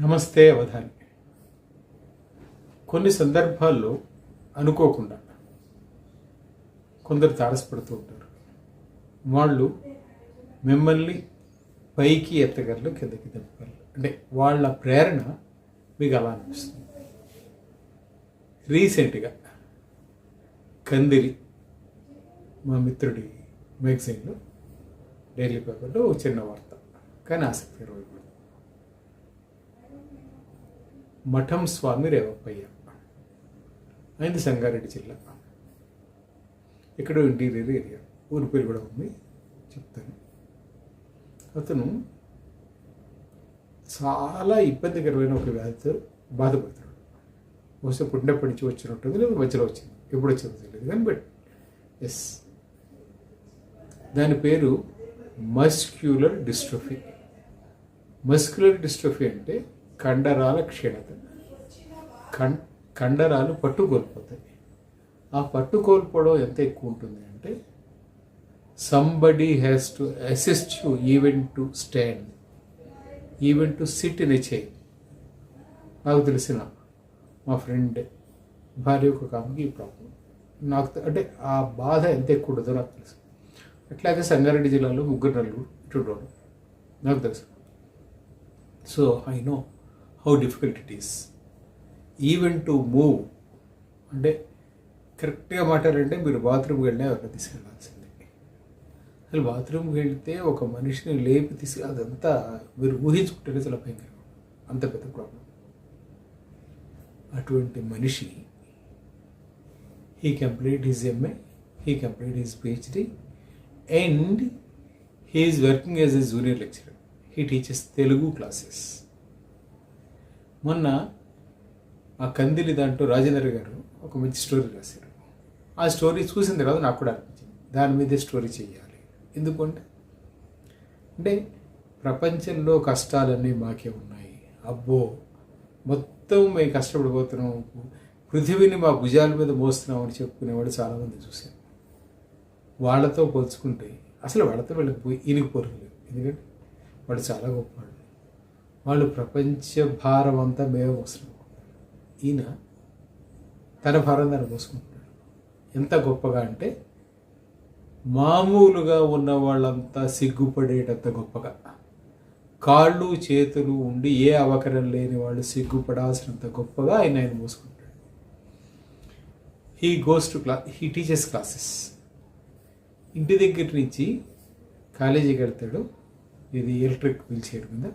నమస్తే అవధాని కొన్ని సందర్భాల్లో అనుకోకుండా కొందరు తారసపడుతూ ఉంటారు. వాళ్ళు మిమ్మల్ని పైకి ఎత్తగలరు కిందకి దింపగలరు. అంటే వాళ్ళ ప్రేరణ మీకు అలా అనిపిస్తుంది. రీసెంట్గా కందిరి మా మిత్రుడి మ్యాగజైన్లో డైలీ పేపర్లో చిన్న వార్త. కానీ ఆసక్తికరమైన మఠం స్వామి రేవప్పయ్య. ఆయనది సంగారెడ్డి జిల్లా. ఇక్కడ ఇంటీరియర్ ఏరియా. ఊరి పేరు కూడా ఉంది. చెప్తాను. అతను చాలా ఇబ్బందికరమైన ఒక వ్యాధితో బాధపడుతున్నాడు. బహుశా పుట్టినప్పటి నుంచి వచ్చినట్టుంది లేదా మధ్యలో వచ్చింది. ఎప్పుడు వచ్చిందో తెలియదు. కానీ బట్ ఎస్ దాని పేరు మస్క్యులర్ డిస్ట్రఫీ. మస్క్యులర్ డిస్ట్రఫీ అంటే కండరాల క్షీణత. కం కండరాలు పట్టు కోల్పోతాయి ఆ పట్టు కోల్పోవడం ఎంత ఎక్కువ ఉంటుంది అంటే somebody has to assist you even to stand even to sit in a నాకు తెలిసిన మా ఫ్రెండ్ భార్య ఒక కామెకి ఈ ప్రాబ్లం నాకు అంటే ఆ బాధ ఎంత ఎక్కువ ఉండదో నాకు తెలుసు. అట్లాగే సంగారెడ్డి జిల్లాలో ముగ్గురు నలుగురు ఇటు నాకు తెలుసు. So I know how difficult it is even to move అంటే కరెక్ట్గా మాట్లాడాలంటే మీరు బాత్రూమ్కి వెళ్ళినా ఎవరిని తీసుకెళ్ళాల్సిందే. అసలు బాత్రూమ్కి వెళ్తే ఒక మనిషిని లేపి తీసుకు అదంతా మీరు ఊహించుకుంటేనే చాలా భయంకరం అంత పెద్ద ప్రాబ్లం అటువంటి మనిషి he complete his MA he complete his PhD and he is working as a junior lecturer he teachers Telugu classes మొన్న ఆ కందిలి దాంట్లో రాజేంద్ర గారు ఒక మంచి స్టోరీ రాశారు. ఆ స్టోరీ చూసిన తర్వాత నాకు కూడా అనిపించింది. దాని మీదే స్టోరీ చేయాలి ఎందుకంటే? అంటే ప్రపంచంలో కష్టాలన్నీ మాకే ఉన్నాయి. అబ్బో! మొత్తం మేము కష్టపడిపోతున్నాం. పృథివీని మా భుజాల మీద మోస్తున్నాం అని చెప్పుకునేవాడు చాలామంది చూశాను వాళ్ళతో పోల్చుకుంటే అసలు వాళ్ళతో వీళ్ళకి పోయి ఈనిగిపోరు ఎందుకంటే వాళ్ళు చాలా గొప్పవాళ్ళు వాళ్ళు ప్రపంచ భారం అంతా మేమే మోస్తున్నాం ఈయన తన భారం తను మోసుకుంటున్నాడు. ఎంత గొప్పగా అంటే మామూలుగా ఉన్న వాళ్ళంతా సిగ్గుపడేటంత గొప్పగా. కాళ్ళు చేతులు ఉండి ఏ అవకరం లేని వాళ్ళు సిగ్గుపడాల్సినంత గొప్పగా ఆయన ఆయన మోసుకుంటాడు హీ గోస్ టు క్లా హీ టీచర్స్ క్లాసెస్ ఇంటి దగ్గర నుంచి కాలేజీకి వెళ్తాడు. ఇది ఎలక్ట్రిక్ వీల్ చైర్ మీద.